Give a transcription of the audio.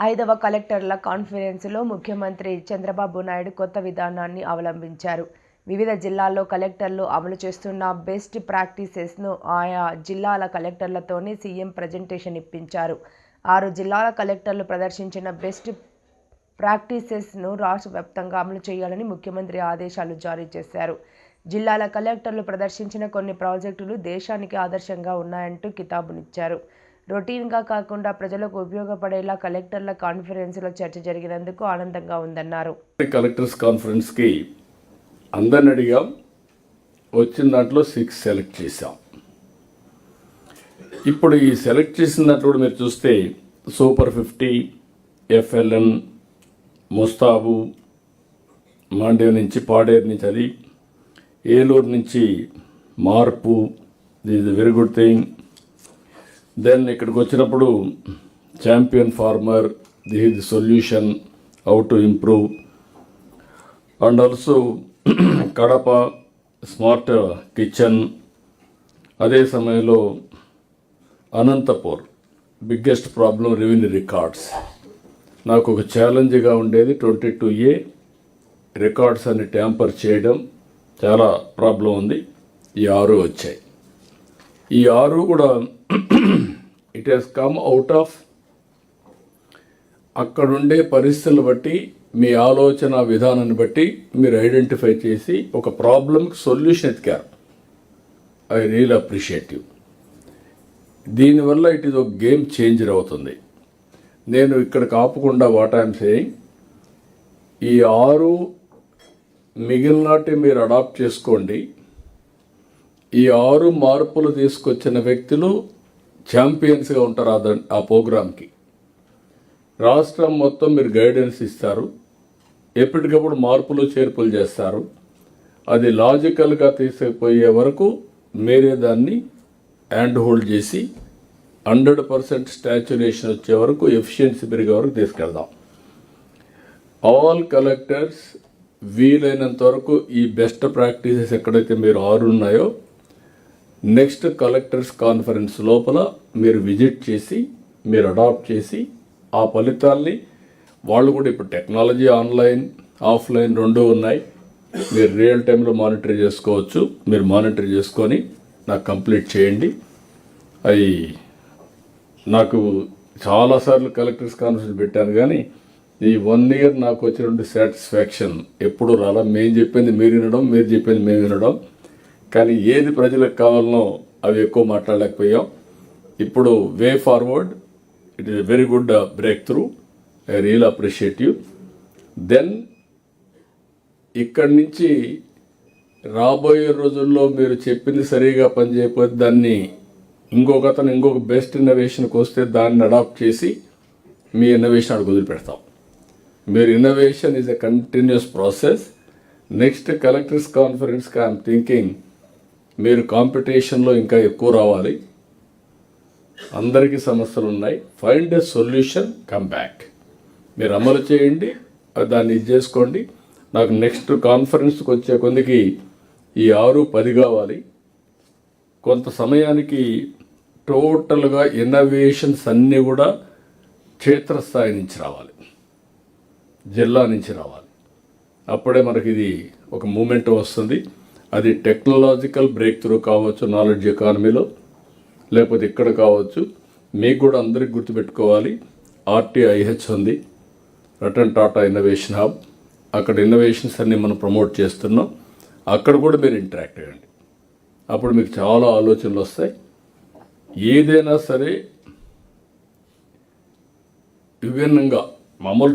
ఐదవ కలెక్టర్ల కాన్ఫరెన్స్లో ముఖ్యమంత్రి చంద్రబాబు నాయుడు కొత్త విధానాన్ని అవలంబించారు. వివిధ జిల్లాల్లో కలెక్టర్లు అమలు చేస్తున్న బెస్ట్ ప్రాక్టీసెస్ను ఆయా జిల్లాల కలెక్టర్లతోనే సీఎం ప్రజెంటేషన్ ఇప్పించారు. ఆరు జిల్లాల కలెక్టర్లు ప్రదర్శించిన బెస్ట్ ప్రాక్టీసెస్ను రాష్ట్ర వ్యాప్తంగా అమలు చేయాలని ముఖ్యమంత్రి ఆదేశాలు జారీ చేశారు. జిల్లాల కలెక్టర్లు ప్రదర్శించిన కొన్ని ప్రాజెక్టులు దేశానికి ఆదర్శంగా ఉన్నాయంటూ కితాబునిచ్చారు. రొటీన్గా కాకుండా ప్రజలకు ఉపయోగపడేలా కలెక్టర్ల కాన్ఫరెన్స్లో చర్చ జరిగినందుకు ఆనందంగా ఉందన్నారు. కలెక్టర్స్ కాన్ఫరెన్స్కి అందరిని అడిగాం. వచ్చిన దాంట్లో సిక్స్ సెలెక్ట్ చేశాం. ఇప్పుడు ఈ సెలెక్ట్ చేసిన దాంట్లో కూడా మీరు చూస్తే సూపర్ ఫిఫ్టీ ఎఫ్ఎల్ఎన్ ముస్తాబు మాండేవ్ నుంచి పాడేరు నుంచి అది ఏలూరు నుంచి మార్పు this very good thing. Then ఇక్కడికి వచ్చినప్పుడు champion farmer the the solution how to improve and also Kadapa smart kitchen అదే సమయంలో Anantapur biggest problem revenue records నాకు ఒక ఛాలెంజ్గా ఉండేది ట్వంటీ టూ ఏ రికార్డ్స్ అని ట్యాంపర్ చేయడం. చాలా ప్రాబ్లం ఉంది. ఈ ఆరు వచ్చాయి. ఈ ఆరు కూడా it has come out of అక్కడుండే పరిస్థితులు బట్టి మీ ఆలోచన విధానాన్ని బట్టి మీరు ఐడెంటిఫై చేసి ఒక ప్రాబ్లంకి సొల్యూషన్ ఎతికారు. ఐ రియల్ అప్రిషియేట్ యూ దీనివల్ల ఇట్ ఈస్ ఒక గేమ్ చేంజర్ అవుతుంది. నేను ఇక్కడ కాపకుండా వాట్ ఐఎమ్ సేయింగ్ ఈ ఆరు మిగిలినటి మీరు అడాప్ట్ చేసుకోండి. ఈ ఆరు మార్పులు తీసుకొచ్చిన వ్యక్తులు ఛాంపియన్స్గా ఉంటారు ఆ ఆ ప్రోగ్రామ్కి రాష్ట్రం మొత్తం మీరు గైడెన్స్ ఇస్తారు. ఎప్పటికప్పుడు మార్పులు చేర్పులు చేస్తారు. అది లాజికల్గా తీసుకుపోయే వరకు మీరే దాన్ని హ్యాండ్ హోల్డ్ చేసి హండ్రెడ్ పర్సెంట్ స్టాచ్యురేషన్ వచ్చే వరకు ఎఫిషియన్సీ పెరిగే వరకు తీసుకెళ్దాం. ఆల్ కలెక్టర్స్ వీలైనంత వరకు ఈ బెస్ట్ ప్రాక్టీసెస్ ఎక్కడైతే మీరు ఆరు ఉన్నాయో నెక్స్ట్ కలెక్టర్స్ కాన్ఫరెన్స్ లోపల మీరు విజిట్ చేసి మీరు అడాప్ట్ చేసి ఆ ఫలితాల్ని వాళ్ళు కూడా ఇప్పుడు టెక్నాలజీ ఆన్లైన్ ఆఫ్లైన్ రెండు ఉన్నాయి. మీరు రియల్ టైంలో మానిటర్ చేసుకోవచ్చు. మీరు మానిటర్ చేసుకొని నాకు కంప్లీట్ చేయండి. అవి నాకు చాలాసార్లు కలెక్టర్స్ కాన్ఫరెన్స్ పెట్టాను కానీ ఈ వన్ ఇయర్ నాకు వచ్చినటువంటి సాటిస్ఫాక్షన్ ఎప్పుడు రాలా? మేము చెప్పింది మీరు వినడం మీరు చెప్పింది మేము వినడం. కానీ ఏది ప్రజలకు కావాలనో అవి ఎక్కువ మాట్లాడలేకపోయాం. ఇప్పుడు way forward it is very good breakthrough I real appreciate you then ఇక్కడి నుంచి రాబోయే రోజుల్లో మీరు చెప్పింది సరిగా పనిచేయకపోతే దాన్ని ఇంకొక అతను ఇంకొక బెస్ట్ ఇన్నోవేషన్కి వస్తే దాన్ని అడాప్ట్ చేసి మీ ఇన్నోవేషన్ అడుగు వదిలిపెడతాం. మీరు innovation is a continuous process next collectors కాన్ఫరెన్స్కి I'm thinking మీరు కాంపిటీషన్లో ఇంకా ఎక్కువ రావాలి. అందరికీ సమస్యలు ఉన్నాయి. Find a solution come back మీరు అమలు చేయండి అది దాన్ని ఇది చేసుకోండి. నాకు నెక్స్ట్ కాన్ఫరెన్స్కి వచ్చే కొందికి ఈ ఆరు పది కావాలి. కొంత సమయానికి టోటల్గా ఇన్నోవేషన్స్ అన్నీ కూడా క్షేత్రస్థాయి నుంచి రావాలి. జిల్లా నుంచి రావాలి. అప్పుడే మనకి ఇది ఒక మూమెంట్ వస్తుంది. అది టెక్నాలజికల్ బ్రేక్ త్రూ కావచ్చు నాలెడ్జ్ ఎకానమీలో లేకపోతే ఇక్కడ కావచ్చు మీకు కూడా అందరికి గుర్తుపెట్టుకోవాలి. ఆర్టీఐహెచ్ ఉంది. Ratan Tata innovation hub. అక్కడ ఇన్నోవేషన్స్ అన్ని మనం ప్రమోట్ చేస్తున్నాం. అక్కడ కూడా మీరు ఇంటరాక్ట్ అవ్వండి అప్పుడు మీకు చాలా ఆలోచనలు వస్తాయి. ఏదైనా సరే విభిన్నంగా మామూలు